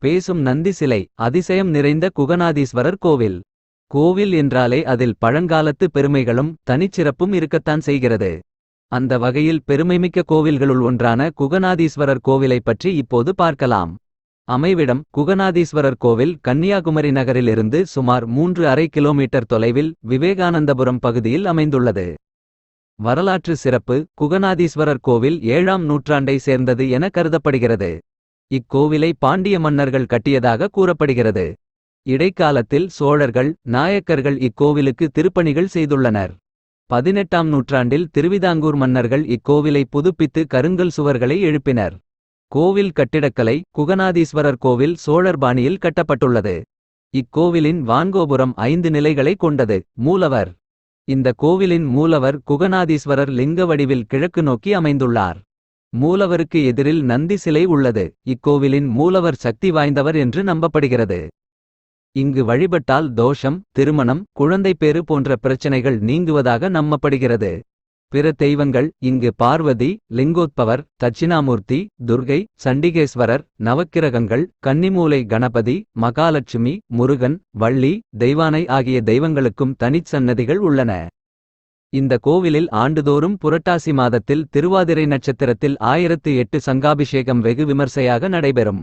பேசும் நந்தி சிலை அதிசயம் நிறைந்த குகநாதீஸ்வரர் கோவில். கோவில் என்றாலே அதில் பழங்காலத்து பெருமைகளும் தனிச்சிறப்பும் இருக்கத்தான் செய்கிறது. அந்த வகையில் பெருமைமிக்க கோவில்களுள் ஒன்றான குகநாதீஸ்வரர் கோவிலைப் பற்றி இப்போது பார்க்கலாம். அமைவிடம் குகநாதீஸ்வரர் கோவில் கன்னியாகுமரி நகரிலிருந்து சுமார் மூன்று அரை கிலோமீட்டர் தொலைவில் விவேகானந்தபுரம் பகுதியில் அமைந்துள்ளது. வரலாற்று சிறப்பு குகநாதீஸ்வரர் கோவில் ஏழாம் நூற்றாண்டை சேர்ந்தது என கருதப்படுகிறது. இக்கோவிலை பாண்டிய மன்னர்கள் கட்டியதாக கூறப்படுகிறது. இடைக்காலத்தில் சோழர்கள் நாயக்கர்கள் இக்கோவிலுக்கு திருப்பணிகள் செய்துள்ளனர். பதினெட்டாம் நூற்றாண்டில் திருவிதாங்கூர் மன்னர்கள் இக்கோவிலை புதுப்பித்து கருங்கல் சுவர்களை எழுப்பினர். கோவில் கட்டிடக்கலை குகநாதீஸ்வரர் கோவில் சோழர் பாணியில் கட்டப்பட்டுள்ளது. இக்கோவிலின் வான்கோபுரம் ஐந்து நிலைகளை கொண்டது. மூலவர். இந்த கோவிலின் மூலவர் குகநாதீஸ்வரர் லிங்க வடிவில் கிழக்கு நோக்கி அமைந்துள்ளார். மூலவருக்கு எதிரில் நந்தி சிலை உள்ளது. இக்கோவிலின் மூலவர் சக்தி வாய்ந்தவர் என்று நம்பப்படுகிறது. இங்கு வழிபட்டால் தோஷம் திருமணம் குழந்தைப்பேறு போன்ற பிரச்சனைகள் நீங்குவதாக நம்பப்படுகிறது. பிற தெய்வங்கள் இங்கு பார்வதி லிங்கோத்பவர் தட்சிணாமூர்த்தி துர்கை சண்டிகேஸ்வரர் நவக்கிரகங்கள் கன்னிமூலை கணபதி மகாலட்சுமி முருகன் வள்ளி தெய்வானை ஆகிய தெய்வங்களுக்கும் தனிச்சன்னதிகள் உள்ளன. இந்த கோவிலில் ஆண்டுதோறும் புரட்டாசி மாதத்தில் திருவாதிரை நட்சத்திரத்தில் ஆயிரத்து எட்டு சங்காபிஷேகம் வெகு விமர்சையாக நடைபெறும்.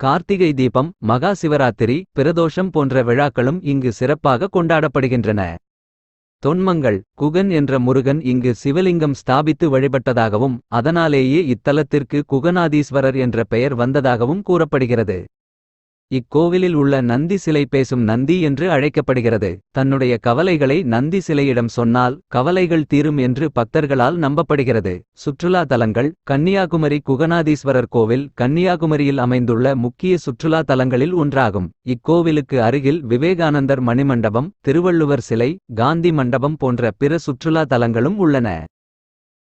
கார்த்திகை தீபம் மகா சிவராத்திரி பிரதோஷம் போன்ற விழாக்களும் இங்கு சிறப்பாக கொண்டாடப்படுகின்றன. தொன்மங்கள் குகன் என்ற முருகன் இங்கு சிவலிங்கம் ஸ்தாபித்து வழிபட்டதாகவும் அதனாலேயே இத்தலத்திற்கு குகநாதீஸ்வரர் என்ற பெயர் வந்ததாகவும் கூறப்படுகிறது. இக்கோவிலில் உள்ள நந்தி சிலை பேசும் நந்தி என்று அழைக்கப்படுகிறது. தன்னுடைய கவலைகளை நந்தி சிலையிடம் சொன்னால் கவலைகள் தீரும் என்று பக்தர்களால் நம்பப்படுகிறது. சுற்றுலா தலங்கள் கன்னியாகுமரி குகநாதீஸ்வரர் கோவில் கன்னியாகுமரியில் அமைந்துள்ள முக்கிய சுற்றுலா தலங்களில் ஒன்றாகும். இக்கோவிலுக்கு அருகில் விவேகானந்தர் மணிமண்டபம் திருவள்ளுவர் சிலை காந்தி மண்டபம் போன்ற பிற சுற்றுலா தலங்களும் உள்ளன.